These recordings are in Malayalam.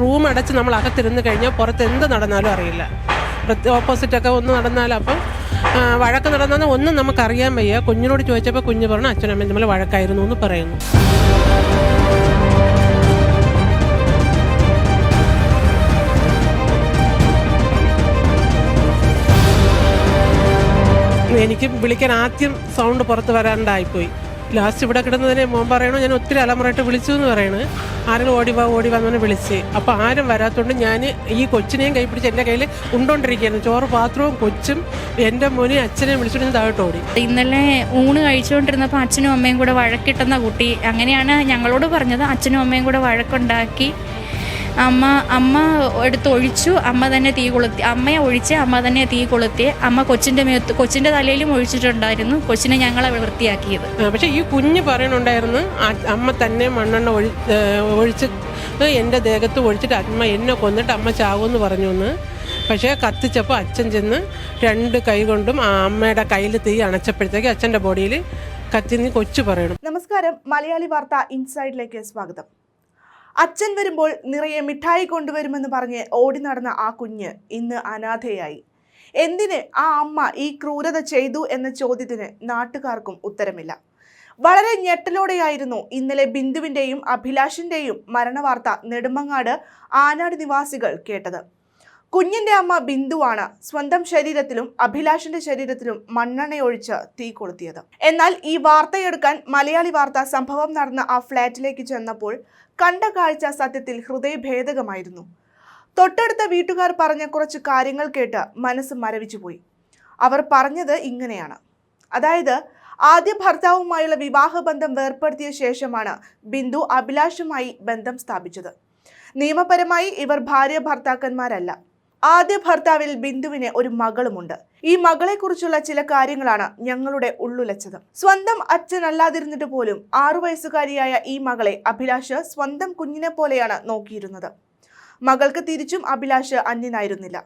റൂം അടച്ച് നമ്മൾ അകത്തിരുന്ന് കഴിഞ്ഞാൽ പുറത്ത് എന്ത് നടന്നാലും അറിയില്ല. ഓപ്പോസിറ്റൊക്കെ ഒന്ന് നടന്നാൽ അപ്പം വഴക്ക് നടന്നാൽ ഒന്നും നമുക്കറിയാൻ വയ്യ. കുഞ്ഞിനോട് ചോദിച്ചപ്പോൾ കുഞ്ഞ് പറഞ്ഞു അച്ഛനും അമ്മയും തമ്മിൽ വഴക്കായിരുന്നു എന്ന് പറയുന്നു. എനിക്ക് വിളിക്കാൻ ആദ്യം സൗണ്ട് പുറത്ത് വരാണ്ടായിപ്പോയി. ലാസ്റ്റ് ഇവിടെ കിടന്നതിനെ മോൻ പറയണു ഞാൻ ഒത്തിരി അലമുറയിട്ട് വിളിച്ചു എന്ന് പറയണ്. ആരെങ്കിലും ഓടി വാ ഓടി വന്നു വിളിച്ച്. അപ്പോൾ ആരും വരാത്തോണ്ട് ഞാൻ ഈ കൊച്ചിനെയും കൈ പിടിച്ച് എന്റെ കയ്യിൽ ഉണ്ടോണ്ടിരിക്കുകയായിരുന്നു. ചോറ് പാത്രവും കൊച്ചും എന്റെ മോനെ അച്ഛനെയും വിളിച്ചിട്ട് ഞാൻ താഴോട്ട് ഓടി. ഇന്നലെ ഊണ് കഴിച്ചുകൊണ്ടിരുന്നപ്പോൾ അച്ഛനും അമ്മയും കൂടെ വഴക്കിട്ടുന്ന കുട്ടി. അങ്ങനെയാണ് ഞങ്ങളോട് പറഞ്ഞത്. അച്ഛനും അമ്മയും കൂടെ വഴക്കുണ്ടാക്കി അമ്മ അമ്മ എടുത്ത് ഒഴിച്ചു അമ്മ തന്നെ തീ കൊളുത്തി അമ്മയെ ഒഴിച്ച് അമ്മ തന്നെ തീ കൊളുത്തി അമ്മ കൊച്ചിന്റെ മേത്ത് കൊച്ചിന്റെ തലയിലും ഒഴിച്ചിട്ടുണ്ടായിരുന്നു കൊച്ചിനെ ഞങ്ങൾ വൃത്തിയാക്കിയത്. പക്ഷെ ഈ കുഞ്ഞ് പറയണുണ്ടായിരുന്നു അമ്മ തന്നെ മണ്ണെണ്ണ ഒഴി ഒഴിച്ച് എന്റെ ദേഹത്ത് ഒഴിച്ചിട്ട് അമ്മ എന്നെ കൊന്നിട്ട് അമ്മ ചാവുമെന്ന് പറഞ്ഞു എന്ന് പക്ഷേ കത്തിച്ചപ്പോൾ അച്ഛൻ ചെന്ന് രണ്ട് കൈ കൊണ്ടും ആ അമ്മയുടെ കയ്യിൽ തീ അണച്ചപ്പോഴത്തേക്ക് അച്ഛന്റെ ബോഡിയിൽ കത്തിന്ന് കൊച്ചു പറയണം. നമസ്കാരം മലയാളി വാർത്ത ഇൻസൈഡിലേക്ക് സ്വാഗതം. അച്ഛൻ വരുമ്പോൾ നിറയെ മിഠായി കൊണ്ടുവരുമെന്ന് പറഞ്ഞ് ഓടി നടന്ന ആ കുഞ്ഞ് ഇന്ന് അനാഥയായി. എന്തിന് ആ അമ്മ ഈ ക്രൂരത ചെയ്തു എന്ന ചോദ്യത്തിന് നാട്ടുകാർക്കും ഉത്തരമില്ല. വളരെ ഞെട്ടലോടെയായിരുന്നു ഇന്നലെ ബിന്ദുവിന്റെയും അഭിലാഷിന്റെയും മരണവാർത്ത നെടുമങ്ങാട് ആനാട് നിവാസികൾ കേട്ടത്. കുഞ്ഞിന്റെ അമ്മ ബിന്ദുവാണ് സ്വന്തം ശരീരത്തിലും അഭിലാഷിന്റെ ശരീരത്തിലും മണ്ണെണ്ണയൊഴിച്ച് തീ കൊളുത്തിയത്. എന്നാൽ ഈ വാർത്തയെടുക്കാൻ മലയാളി വാർത്ത സംഭവം നടന്ന ആ ഫ്ളാറ്റിലേക്ക് ചെന്നപ്പോൾ കണ്ട കാഴ്ച സത്യത്തിൽ ഹൃദയഭേദകമായിരുന്നു. തൊട്ടടുത്ത വീട്ടുകാർ പറഞ്ഞ കുറച്ച് കാര്യങ്ങൾ കേട്ട് മനസ്സ് മരവിച്ചുപോയി. അവർ പറഞ്ഞത് ഇങ്ങനെയാണ്. അതായത് ആദ്യ ഭർത്താവുമായുള്ള വിവാഹബന്ധം വേർപ്പെടുത്തിയ ശേഷമാണ് ബിന്ദു അഭിലാഷുമായി ബന്ധം സ്ഥാപിച്ചത്. നിയമപരമായി ഇവർ ഭാര്യ ഭർത്താക്കന്മാരല്ല. ആദ്യ ഭർത്താവിൽ ബിന്ദുവിന് ഒരു മകളുമുണ്ട്. ഈ മകളെക്കുറിച്ചുള്ള ചില കാര്യങ്ങളാണ് ഞങ്ങളുടെ ഉള്ളുലച്ചത്. സ്വന്തം അച്ഛനല്ലാതിരുന്നിട്ട് പോലും ആറു വയസ്സുകാരിയായ ഈ മകളെ അഭിലാഷ് സ്വന്തം കുഞ്ഞിനെ പോലെയാണ് നോക്കിയിരുന്നത്. മകൾക്ക് തിരിച്ചും അഭിലാഷ് അന്യനായിരുന്നില്ല.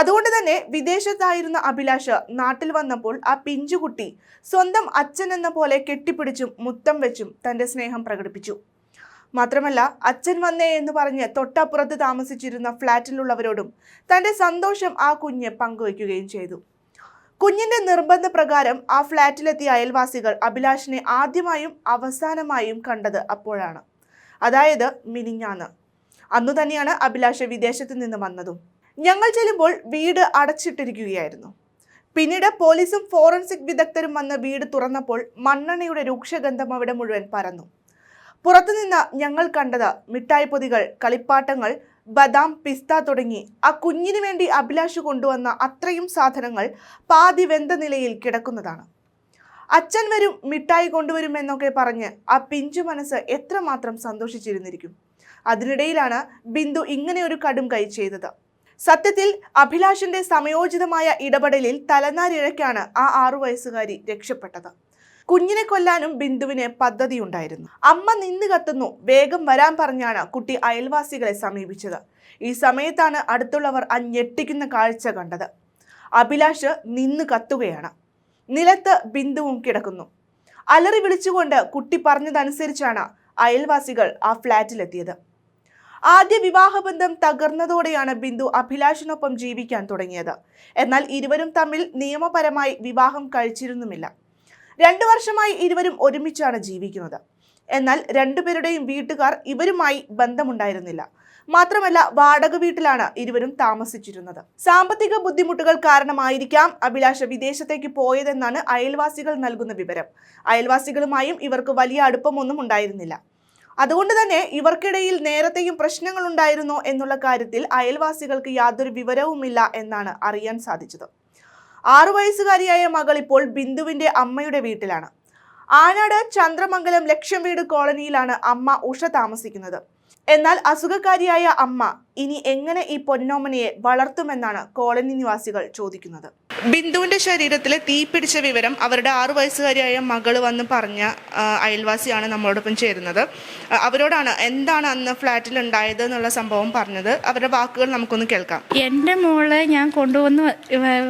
അതുകൊണ്ട് തന്നെ വിദേശത്തായിരുന്ന അഭിലാഷ് നാട്ടിൽ വന്നപ്പോൾ ആ പിഞ്ചുകുട്ടി സ്വന്തം അച്ഛൻ എന്ന പോലെ കെട്ടിപ്പിടിച്ചും മുത്തം വെച്ചും തന്റെ സ്നേഹം പ്രകടിപ്പിച്ചു. മാത്രമല്ല അച്ഛൻ വന്നേ എന്ന് പറഞ്ഞ് തൊട്ടപ്പുറത്ത് താമസിച്ചിരുന്ന ഫ്ളാറ്റിലുള്ളവരോടും തന്റെ സന്തോഷം ആ കുഞ്ഞ് പങ്കുവയ്ക്കുകയും ചെയ്തു. കുഞ്ഞിന്റെ നിർബന്ധ പ്രകാരം ആ ഫ്ളാറ്റിലെത്തിയ അയൽവാസികൾ അഭിലാഷിനെ ആദ്യമായും അവസാനമായും കണ്ടത് അപ്പോഴാണ്. അതായത് മിനിഞ്ഞാന്ന്. അന്നു തന്നെയാണ് അഭിലാഷ് വിദേശത്ത് നിന്ന് വന്നതും. ഞങ്ങൾ ചെല്ലുമ്പോൾ വീട് അടച്ചിട്ടിരിക്കുകയായിരുന്നു. പിന്നീട് പോലീസും ഫോറൻസിക് വിദഗ്ധരും വന്ന് വീട് തുറന്നപ്പോൾ മണ്ണെണ്ണയുടെ രൂക്ഷഗന്ധം അവിടെ മുഴുവൻ പരന്നു. പുറത്തുനിന്ന് ഞങ്ങൾ കണ്ടത് മിഠായി പൊതികൾ കളിപ്പാട്ടങ്ങൾ ബദാം പിസ്ത തുടങ്ങി. ആ കുഞ്ഞിനു വേണ്ടി അഭിലാഷ് കൊണ്ടുവന്ന അത്രയും സാധനങ്ങൾ പാതി വെന്ത നിലയിൽ കിടക്കുന്നതാണ്. അച്ഛൻ വരും മിഠായി കൊണ്ടുവരും എന്നൊക്കെ പറഞ്ഞ് ആ പിഞ്ചു മനസ്സ് എത്രമാത്രം സന്തോഷിച്ചിരുന്നിരിക്കും. അതിനിടയിലാണ് ബിന്ദു ഇങ്ങനെ ഒരു കടും കൈ ചെയ്തത്. സത്യത്തിൽ അഭിലാഷിന്റെ സമയോചിതമായ ഇടപെടലിൽ തലനാരിഴയ്ക്കാണ് ആ ആറു വയസ്സുകാരി രക്ഷപ്പെട്ടത്. കുഞ്ഞിനെ കൊല്ലാനും ബിന്ദുവിന് പദ്ധതിയുണ്ടായിരുന്നു. അമ്മ നിന്ന് കത്തുന്നു വേഗം വരാൻ പറഞ്ഞാണ് കുട്ടി അയൽവാസികളെ സമീപിച്ചത്. ഈ സമയത്താണ് അടുത്തുള്ളവർ ആ ഞെട്ടിക്കുന്ന കാഴ്ച കണ്ടത്. അഭിലാഷ് നിന്ന് കത്തുകയാണ്. നിലത്ത് ബിന്ദുവും കിടക്കുന്നു. അലറി വിളിച്ചുകൊണ്ട് കുട്ടി പറഞ്ഞതനുസരിച്ചാണ് അയൽവാസികൾ ആ ഫ്ളാറ്റിലെത്തിയത് ആദ്യ വിവാഹബന്ധം തകർന്നതോടെയാണ് ബിന്ദു അഭിലാഷിനൊപ്പം ജീവിക്കാൻ തുടങ്ങിയത്. എന്നാൽ ഇരുവരും തമ്മിൽ നിയമപരമായി വിവാഹം കഴിച്ചിരുന്നുമില്ല. രണ്ടു വർഷമായി ഇരുവരും ഒരുമിച്ചാണ് ജീവിക്കുന്നത്. എന്നാൽ രണ്ടുപേരുടെയും വീട്ടുകാർ ഇവരുമായി ബന്ധമുണ്ടായിരുന്നില്ല. മാത്രമല്ല വാടക വീട്ടിലാണ് ഇരുവരും താമസിച്ചിരുന്നത്. സാമ്പത്തിക ബുദ്ധിമുട്ടുകൾ കാരണമായിരിക്കാം അഭിലാഷ വിദേശത്തേക്ക് പോയതെന്നാണ് അയൽവാസികൾ നൽകുന്ന വിവരം. അയൽവാസികളുമായും ഇവർക്ക് വലിയ അടുപ്പമൊന്നും ഉണ്ടായിരുന്നില്ല. അതുകൊണ്ട് തന്നെ ഇവർക്കിടയിൽ നേരത്തെയും പ്രശ്നങ്ങൾ ഉണ്ടായിരുന്നോ എന്നുള്ള കാര്യത്തിൽ അയൽവാസികൾക്ക് യാതൊരു വിവരവുമില്ല എന്നാണ് അറിയാൻ സാധിച്ചത്. ആറു വയസ്സുകാരിയായ മകൾ ഇപ്പോൾ ബിന്ദുവിന്റെ അമ്മയുടെ വീട്ടിലാണ്. ആനാട് ചന്ദ്രമംഗലം ലക്ഷം വീട് കോളനിയിലാണ് അമ്മ ഉഷ താമസിക്കുന്നത്. എന്നാൽ അസുഖക്കാരിയായ അമ്മ ഇനി എങ്ങനെ ഈ പൊന്നോമനയെ വളർത്തുമെന്നാണ് കോളനി നിവാസികൾ ചോദിക്കുന്നത്. ബിന്ദുവിന്റെ ശരീരത്തിലെ തീ പിടിച്ച വിവരം അവരുടെ ആറു വയസ്സുകാരിയായ മകൾ വന്ന് പറഞ്ഞ അയൽവാസിയാണ് നമ്മളോടൊപ്പം ചേരുന്നത്. അവരോടാണ് എന്താണ് അന്ന് ഫ്ലാറ്റിൽ ഉണ്ടായത് എന്നുള്ള സംഭവം പറഞ്ഞത്. അവരുടെ വാക്കുകൾ നമുക്കൊന്ന് കേൾക്കാം. എന്റെ മോളെ ഞാൻ കൊണ്ടുവന്ന്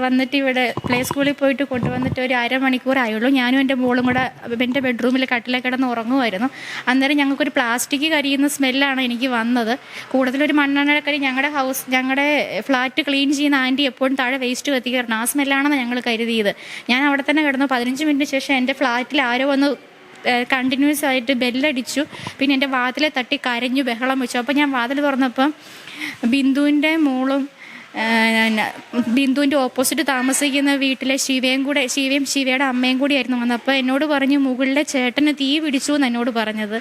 വന്നിട്ട് ഇവിടെ പ്ലേ സ്കൂളിൽ പോയിട്ട് കൊണ്ടുവന്നിട്ട് ഒരു അരമണിക്കൂർ ആയുള്ളൂ. ഞാനും എന്റെ മോളും കൂടെ എന്റെ ബെഡ്റൂമിൽ കട്ടിലെ കിടന്ന് ഉറങ്ങുമായിരുന്നു. അന്നേരം ഞങ്ങൾക്കൊരു പ്ലാസ്റ്റിക് കരിയുന്ന സ്മെല്ലാണ് എനിക്ക് വന്നത്. കൂടുതലൊരു മണ്ണെണ്ണക്കരി ഞങ്ങളുടെ ഹൗസ് ഞങ്ങളുടെ ഫ്ലാറ്റ് ക്ലീൻ ചെയ്യുന്ന ആന്റി എപ്പോഴും താഴെ വേസ്റ്റ് കത്തിക്കാറുണ്ട്. ആ സ്മെല്ലാണെന്ന് ഞങ്ങൾ കരുതിയത്. ഞാൻ അവിടെ തന്നെ കിടന്നു പതിനഞ്ച് മിനിറ്റ് ശേഷം എന്റെ ഫ്ലാറ്റിൽ ആരോ വന്ന് കണ്ടിന്യൂസ് ആയിട്ട് ബെല്ലടിച്ചു. പിന്നെ എന്റെ വാതിലെ തട്ടി കരഞ്ഞു ബഹളം വെച്ചു. അപ്പോൾ ഞാൻ വാതിൽ തുറന്നപ്പം ബിന്ദുവിന്റെ മോളും ബിന്ദുവിന്റെ ഓപ്പോസിറ്റ് താമസിക്കുന്ന വീട്ടിലെ ശിവയും കൂടെ ശിവയും ശിവയുടെ അമ്മയും കൂടിയായിരുന്നു വന്നത്. അപ്പോൾ എന്നോട് പറഞ്ഞു മുകളിലെ ചേട്ടന് തീ പിടിച്ചു എന്ന് എന്നോട് പറഞ്ഞത്.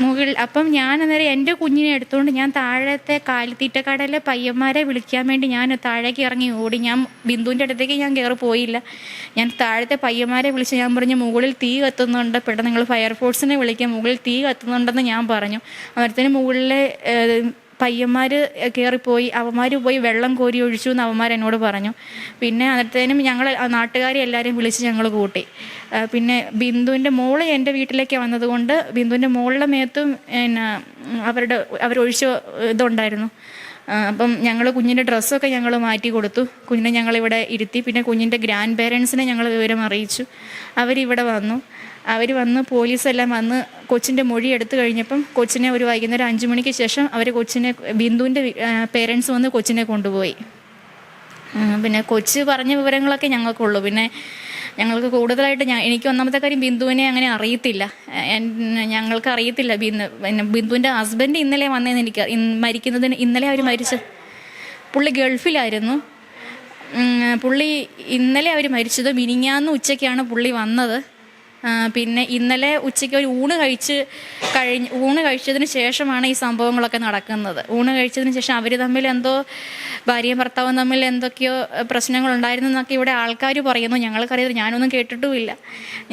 മുകളിൽ അപ്പം ഞാൻ അന്നേരം എന്റെ കുഞ്ഞിനെ എടുത്തുകൊണ്ട് ഞാൻ താഴത്തെ കാലിത്തീറ്റക്കടയിലെ പയ്യന്മാരെ വിളിക്കാൻ വേണ്ടി ഞാൻ താഴേക്ക് ഇറങ്ങി ഓടി. ഞാൻ ബിന്ദുവിന്റെ അടുത്തേക്ക് ഞാൻ കയറി പോയില്ല. ഞാൻ താഴത്തെ പയ്യന്മാരെ വിളിച്ച് ഞാൻ പറഞ്ഞു മുകളിൽ തീ കത്തുന്നുണ്ട്. പെട്ടെന്ന് നിങ്ങൾ ഫയർഫോഴ്സിനെ വിളിക്കാം. മുകളിൽ തീ കത്തുന്നുണ്ടെന്ന് ഞാൻ പറഞ്ഞു. അന്നേരത്തിന് മുകളിലെ പയ്യന്മാർ കയറിപ്പോയി അവന്മാർ പോയി വെള്ളം കോരി ഒഴിച്ചു എന്ന് അവന്മാർ എന്നോട് പറഞ്ഞു. പിന്നെ അന്നത്തേനും ഞങ്ങൾ നാട്ടുകാരെ എല്ലാവരെയും വിളിച്ച് ഞങ്ങൾ കൂട്ടി. പിന്നെ ബിന്ദുവിന്റെ മോൾ എന്റെ വീട്ടിലേക്ക് വന്നതുകൊണ്ട് ബിന്ദുവിന്റെ മോളുടെ മേത്തും പിന്നെ അവരുടെ അവരൊഴിച്ച ഇതുണ്ടായിരുന്നു. അപ്പം ഞങ്ങൾ കുഞ്ഞിന്റെ ഡ്രസ്സൊക്കെ ഞങ്ങൾ മാറ്റി കൊടുത്തു. കുഞ്ഞിനെ ഞങ്ങളിവിടെ ഇരുത്തി. പിന്നെ കുഞ്ഞിന്റെ ഗ്രാൻഡ് പേരൻസിനെ ഞങ്ങൾ വിവരം അറിയിച്ചു. അവരിവിടെ വന്നു. അവർ വന്ന് പോലീസെല്ലാം വന്ന് കൊച്ചിന്റെ മൊഴി എടുത്തു കഴിഞ്ഞപ്പം കൊച്ചിനെ ഒരു വൈകുന്നേരം അഞ്ച് മണിക്ക് ശേഷം അവർ കൊച്ചിനെ ബിന്ദുവിന്റെ പേരൻസ് വന്ന് കൊച്ചിനെ കൊണ്ടുപോയി. പിന്നെ കൊച്ച് പറഞ്ഞ വിവരങ്ങളൊക്കെ ഞങ്ങൾക്കുള്ളൂ. പിന്നെ ഞങ്ങൾക്ക് കൂടുതലായിട്ട് ഞാൻ എനിക്ക് ഒന്നാമത്തെ കാര്യം ബിന്ദുവിനെ അങ്ങനെ അറിയത്തില്ല. ഞങ്ങൾക്ക് അറിയത്തില്ല ബിന്ദു പിന്നെ ബിന്ദുവിന്റെ ഹസ്ബൻഡ് ഇന്നലെ വന്നതെന്ന് എനിക്ക് മരിക്കുന്നതിന് ഇന്നലെ അവർ മരിച്ച പുള്ളി ഗൾഫിലായിരുന്നു. പുള്ളി ഇന്നലെ അവർ മരിച്ചത് മിനിങ്ങാന്ന് ഉച്ചയ്ക്കാണ് പുള്ളി വന്നത്. പിന്നെ ഇന്നലെ ഉച്ചയ്ക്ക് ഒരു ഊണ് കഴിച്ച് കഴിഞ്ഞ് ഊണ് കഴിച്ചതിന് ശേഷമാണ് ഈ സംഭവങ്ങളൊക്കെ നടക്കുന്നത്. ഊണ് കഴിച്ചതിന് ശേഷം അവർ തമ്മിൽ എന്തോ ഭാര്യയും ഭർത്താവും തമ്മിൽ എന്തൊക്കെയോ പ്രശ്നങ്ങൾ എന്നൊക്കെ ഇവിടെ ആൾക്കാർ പറയുന്നു. ഞങ്ങൾക്കറിയാതെ ഞാനൊന്നും കേട്ടിട്ടുമില്ല.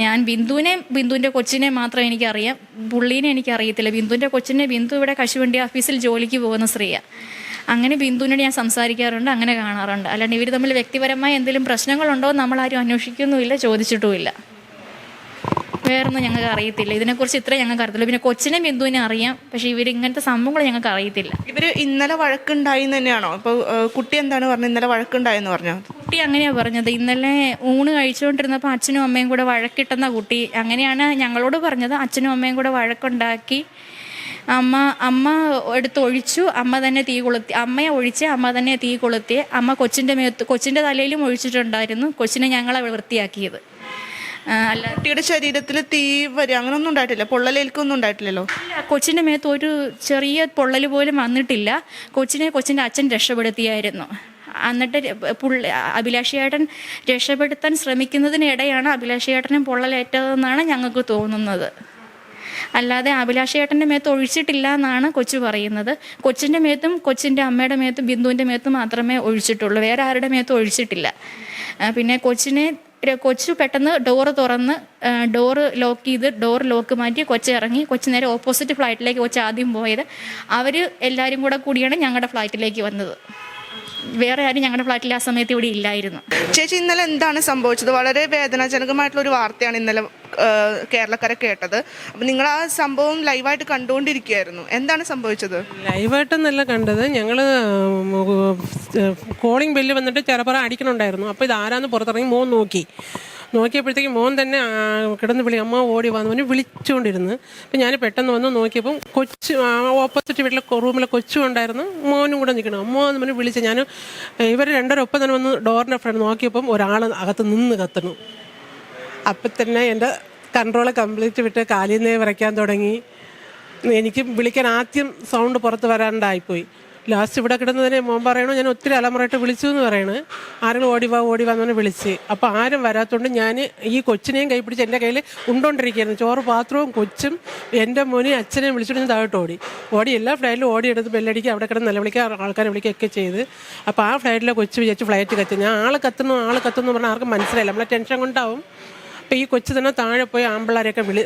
ഞാൻ ബിന്ദുവിനെ ബിന്ദുവിന്റെ കൊച്ചിനെ മാത്രം എനിക്കറിയാം. പുള്ളീനെ എനിക്കറിയത്തില്ല. ബിന്ദുവിന്റെ കൊച്ചിനെ ബിന്ദു ഇവിടെ കശുവണ്ടി ഓഫീസിൽ ജോലിക്ക് പോകുന്ന സ്ത്രീയാണ് അങ്ങനെ ബിന്ദുവിനോട് ഞാൻ സംസാരിക്കാറുണ്ട് അങ്ങനെ കാണാറുണ്ട്. അല്ലാണ്ട് ഇവർ തമ്മിൽ വ്യക്തിപരമായ എന്തെങ്കിലും പ്രശ്നങ്ങളുണ്ടോ നമ്മളാരും അന്വേഷിക്കുന്നുമില്ല ചോദിച്ചിട്ടുമില്ല. വേറൊന്നും ഞങ്ങൾക്ക് അറിയത്തില്ല. ഇതിനെക്കുറിച്ച് ഇത്ര ഞങ്ങൾക്ക് അറിയത്തില്ല. പിന്നെ കൊച്ചിനെ ബിന്ദുവിനെ അറിയാം. പക്ഷേ ഇവർ ഇങ്ങനത്തെ സംഭവങ്ങൾ ഞങ്ങൾക്ക് അറിയത്തില്ല. ഇവർ ഇന്നലെ വഴക്കുണ്ടായി എന്ന് തന്നെയാണോ? ഇപ്പൊ ഏഹ്, കുട്ടി എന്താണ് പറഞ്ഞത്? ഇന്നലെ വഴക്കുണ്ടായെന്ന് പറഞ്ഞു? കുട്ടി അങ്ങനെയാണ് പറഞ്ഞത്. ഇന്നലെ ഊണ് കഴിച്ചുകൊണ്ടിരുന്നപ്പോൾ അച്ഛനും അമ്മയും കൂടെ വഴക്കിട്ടെന്ന കുട്ടി. അങ്ങനെയാണ് ഞങ്ങളോട് പറഞ്ഞത്. അച്ഛനും അമ്മയും കൂടെ വഴക്കുണ്ടാക്കി. അമ്മ അമ്മ എടുത്ത് ഒഴിച്ചു. അമ്മ തന്നെ തീ കൊളുത്തി. അമ്മയെ ഒഴിച്ച് അമ്മ തന്നെ തീ കൊളുത്തി. അമ്മ കൊച്ചിന്റെ മേത്ത് കൊച്ചിന്റെ തലയിലും ഒഴിച്ചിട്ടുണ്ടായിരുന്നു. കൊച്ചിനെ ഞങ്ങളെ വൃത്തിയാക്കിയത്. അല്ല. കുട്ടിയുടെ ശരീരത്തിൽ തീ വരിക അങ്ങനൊന്നും ഉണ്ടായിട്ടില്ല. പൊള്ളലേൽക്കൊന്നും ഉണ്ടായിട്ടില്ലല്ലോ? ഇല്ല കൊച്ചിന്റെ മേത്ത് ഒരു ചെറിയ പൊള്ളൽ പോലും വന്നിട്ടില്ല. കൊച്ചിനെ കൊച്ചിന്റെ അച്ഛൻ രക്ഷപ്പെടുത്തിയായിരുന്നു. എന്നിട്ട് പുള്ളി അഭിലാഷിയേട്ടൻ രക്ഷപ്പെടുത്താൻ ശ്രമിക്കുന്നതിനിടെയാണ് അഭിലാഷിയേട്ടനും പൊള്ളലേറ്റതെന്നാണ് ഞങ്ങൾക്ക് തോന്നുന്നത്. അല്ലാതെ അഭിലാഷേട്ടന്റെ മേത്ത് ഒഴിച്ചിട്ടില്ല എന്നാണ് കൊച്ചു പറയുന്നത്. കൊച്ചിന്റെ മേത്തും കൊച്ചിന്റെ അമ്മയുടെ മേത്തും ബിന്ദുവിന്റെ മേത്തും മാത്രമേ ഒഴിച്ചിട്ടുള്ളൂ. വേറെ ആരുടെ മേത്തും ഒഴിച്ചിട്ടില്ല. പിന്നെ കൊച്ചിനെ കൊച്ചു പെട്ടെന്ന് ഡോറ് തുറന്ന് ഡോറ് ലോക്ക് ചെയ്ത് ഡോർ ലോക്ക് മാറ്റി കൊച്ചു ഇറങ്ങി. കൊച്ചു നേരെ ഓപ്പോസിറ്റ് ഫ്ലൈറ്റിലേക്ക് കൊച്ചു ആദ്യം പോയത്. അവർ എല്ലാവരും കൂടെ കൂടിയാണ് ഞങ്ങളുടെ ഫ്ലൈറ്റിലേക്ക് വന്നത്. വേറെ ആരും ഞങ്ങളുടെ ഫ്ളാറ്റിൽ ആ സമയത്ത് ഇവിടെ ഇല്ലായിരുന്നു. ചേച്ചി ഇന്നലെ എന്താണ് സംഭവിച്ചത്? വളരെ വേദനാജനകമായിട്ടുള്ള ഒരു വാർത്തയാണ് ഇന്നലെ കേരളക്കാരെ കേട്ടത്. അപ്പം നിങ്ങൾ ആ സംഭവം ലൈവായിട്ട് കണ്ടുകൊണ്ടിരിക്കുകയായിരുന്നു. എന്താണ് സംഭവിച്ചത്? ലൈവായിട്ടൊന്നല്ല കണ്ടത്. ഞങ്ങൾ കോളിംഗ് ബെല്ല് വന്നിട്ട് ചിലപ്പോൾ അടിക്കണുണ്ടായിരുന്നു. അപ്പോൾ ഇത് ആരാന്ന് പുറത്തിറങ്ങി മോൻ നോക്കി. നോക്കിയപ്പോഴത്തേക്ക് മോൻ തന്നെ കിടന്ന് വിളി അമ്മ ഓടി വന്നു അവന് വിളിച്ചുകൊണ്ടിരുന്നു അപ്പം ഞാൻ പെട്ടെന്ന് വന്ന് നോക്കിയപ്പം കൊച്ചു ഓപ്പോസിറ്റ് വീട്ടിലെ റൂമിലെ കൊച്ചു ഉണ്ടായിരുന്നു. മോനും കൂടെ നിൽക്കണം. അമ്മ എന്ന് പറഞ്ഞ് വിളിച്ച് ഞാൻ ഇവർ രണ്ടര രണ്ടരൊപ്പം തന്നെ വന്ന് ഡോറിന്റെ ഫ്രണ്ട് നോക്കിയപ്പം ഒരാൾ അകത്ത് നിന്ന് കത്തണു. അപ്പം തന്നെ എന്റെ കൺട്രോൾ കംപ്ലീറ്റ് വിട്ട് കാലിൽ നിന്നേ തുടങ്ങി. എനിക്ക് വിളിക്കാൻ ആദ്യം സൗണ്ട് പുറത്ത് വരാണ്ടായിപ്പോയി. ലാസ്റ്റ് ഇവിടെ കിടന്നതിനെ മോൻ പറയണോ ഞാൻ ഒത്തിരി അലമുറയിട്ട് വിളിച്ചു എന്ന് പറയണ്. ആരെങ്കിലും ഓടി വാ ഓടി വന്നു വിളിച്ച്. അപ്പോൾ ആരും വരാത്തോണ്ട് ഞാൻ ഈ കൊച്ചിനെയും കൈ പിടിച്ച് എന്റെ കയ്യിൽ ഉണ്ടോണ്ടിരിക്കുകയായിരുന്നു. ചോറ് പാത്രവും കൊച്ചും എന്റെ മോനെയും അച്ഛനെയും വിളിച്ചിട്ട് ഞാൻ താഴോട്ട് ഓടി. ഓടി എല്ലാ ഫ്ലൈറ്റിലും ഓടി എടുത്ത് ബെല്ലടിക്കുക അവിടെ കിടന്ന് നിലവിളിക്കുക ആൾക്കാരെ വിളിക്കുകയൊക്കെ ചെയ്ത്. അപ്പോൾ ആ ഫ്ലൈറ്റിലെ കൊച്ചു വിചാരിച്ച് ഫ്ലൈറ്റ് കത്തി. ഞാൻ ആൾ കത്തുന്നു ആൾ കത്തുന്നു പറഞ്ഞാൽ ആർക്കും മനസ്സിലായില്ല. നമ്മളെ ടെൻഷൻ കൊണ്ടാവും. അപ്പോൾ ഈ കൊച്ചു തന്നെ താഴെ പോയി ആമ്പിള്ളാരെയൊക്കെ വിളി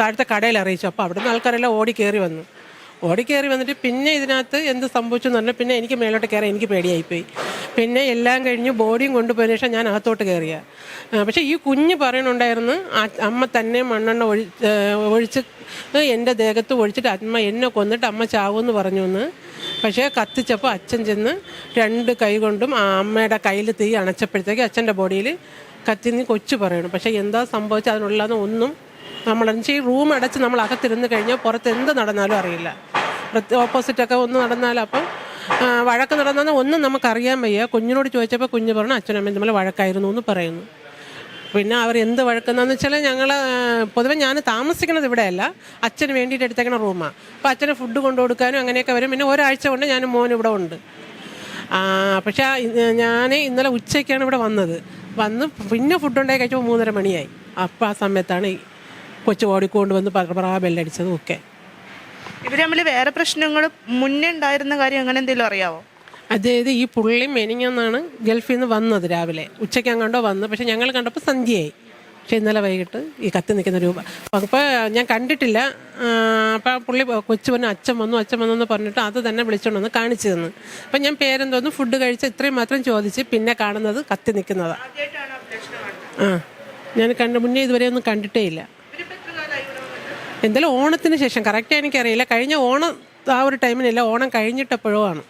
താഴത്തെ കടയിൽ അറിയിച്ചു. അപ്പോൾ അവിടുന്ന് ആൾക്കാരെല്ലാം ഓടി കയറി വന്നു. ഓടി കയറി വന്നിട്ട് പിന്നെ ഇതിനകത്ത് എന്ത് സംഭവിച്ചു എന്ന് പറഞ്ഞാൽ പിന്നെ എനിക്ക് മേലോട്ട് കയറാൻ എനിക്ക് പേടിയായിപ്പോയി. പിന്നെ എല്ലാം കഴിഞ്ഞ് ബോഡിയും കൊണ്ടുപോയതിനു ശേഷം ഞാൻ അകത്തോട്ട് കയറിയ. പക്ഷേ ഈ കുഞ്ഞ് പറയണുണ്ടായിരുന്നു അമ്മ തന്നെ മണ്ണെണ്ണ ഒഴി ഒഴിച്ച് എന്റെ ദേഹത്ത് ഒഴിച്ചിട്ട് അമ്മ എന്നെ കൊന്നിട്ട് അമ്മ ചാവുമെന്ന് പറഞ്ഞു എന്ന് പക്ഷേ കത്തിച്ചപ്പോൾ അച്ഛൻ ചെന്ന് രണ്ട് കൈ കൊണ്ടും ആ അമ്മയുടെ കയ്യിൽ തീ അണച്ചപ്പോഴത്തേക്ക് അച്ഛന്റെ ബോഡിയിൽ കത്തിന്ന് കൊച്ചു പറയണം. പക്ഷേ എന്താ സംഭവിച്ചത് അതിനുള്ളതെന്ന് ഒന്നും നമ്മളെന്ന് ഈ റൂം അടച്ച് നമ്മൾ അകത്തിരുന്ന് കഴിഞ്ഞാൽ പുറത്ത് എന്ത് നടന്നാലും അറിയില്ല. ഓപ്പോസിറ്റൊക്കെ ഒന്ന് നടന്നാലും അപ്പം വഴക്ക് നടന്നാൽ ഒന്നും നമുക്കറിയാൻ വയ്യ. കുഞ്ഞിനോട് ചോദിച്ചപ്പോൾ കുഞ്ഞ് പറഞ്ഞു അച്ഛനമ്മയും തമ്മിൽ വഴക്കായിരുന്നു എന്ന് പറയുന്നു. പിന്നെ അവർ എന്ത് വഴക്കുന്നതെന്ന് വെച്ചാൽ ഞങ്ങൾ പൊതുവെ ഞാൻ താമസിക്കുന്നത് ഇവിടെയല്ല. അച്ഛന് വേണ്ടിയിട്ട് എടുത്തേക്കണ റൂമാണ് അപ്പോൾ അച്ഛന് ഫുഡ് കൊണ്ടു കൊടുക്കാനും അങ്ങനെയൊക്കെ വരും. പിന്നെ ഒരാഴ്ച കൊണ്ട് ഞാൻ മോൻ ഇവിടെ ഉണ്ട്. പക്ഷേ ഞാൻ ഇന്നലെ ഉച്ചയ്ക്കാണ് ഇവിടെ വന്നത്. വന്ന് പിന്നെ ഫുഡ് ഉണ്ടായി കഴിച്ചപ്പോൾ മൂന്നര മണിയായി. അപ്പോൾ ആ സമയത്താണ് കൊച്ചു ഓടിക്കൊണ്ട് വന്ന് പറ ബെല്ലടിച്ചതും ഒക്കെ ഇവർ തമ്മിൽ വേറെ പ്രശ്നങ്ങൾ മുന്നേ ഉണ്ടായിരുന്ന കാര്യം അങ്ങനെ എന്തെങ്കിലും അറിയാവോ? അതായത് ഈ പുള്ളി മെനിഞ്ഞെന്നാണ് ഗൾഫിൽ നിന്ന് വന്നത് രാവിലെ. ഉച്ചയ്ക്ക് അങ്ങോട്ടോ വന്നു. പക്ഷെ ഞങ്ങൾ കണ്ടപ്പോൾ സന്ധ്യയായി. പക്ഷെ ഇന്നലെ വൈകിട്ട് ഈ കത്തി നിൽക്കുന്ന രൂപ. അപ്പോൾ ഞാൻ കണ്ടിട്ടില്ല. അപ്പോൾ പുള്ളി കൊച്ചു പറഞ്ഞു അച്ഛൻ വന്നു. അച്ഛൻ വന്നു എന്ന് പറഞ്ഞിട്ട് അത് തന്നെ വിളിച്ചോണ്ട് വന്ന് കാണിച്ചു തന്നു. അപ്പം ഞാൻ പേരെന്തോന്ന് ഫുഡ് കഴിച്ച് ഇത്രയും മാത്രം ചോദിച്ച് പിന്നെ കാണുന്നത് കത്തി നിൽക്കുന്നതാണ് ആ ഞാൻ കണ്ട മുന്നേ ഇതുവരെ ഒന്നും കണ്ടിട്ടേ ഇല്ല. എന്തായാലും ഓണത്തിന് ശേഷം കറക്റ്റ് എനിക്കറിയില്ല. കഴിഞ്ഞ ഓണം ആ ഒരു ടൈമിനല്ല ഓണം കഴിഞ്ഞിട്ടപ്പോഴോ ആണ്.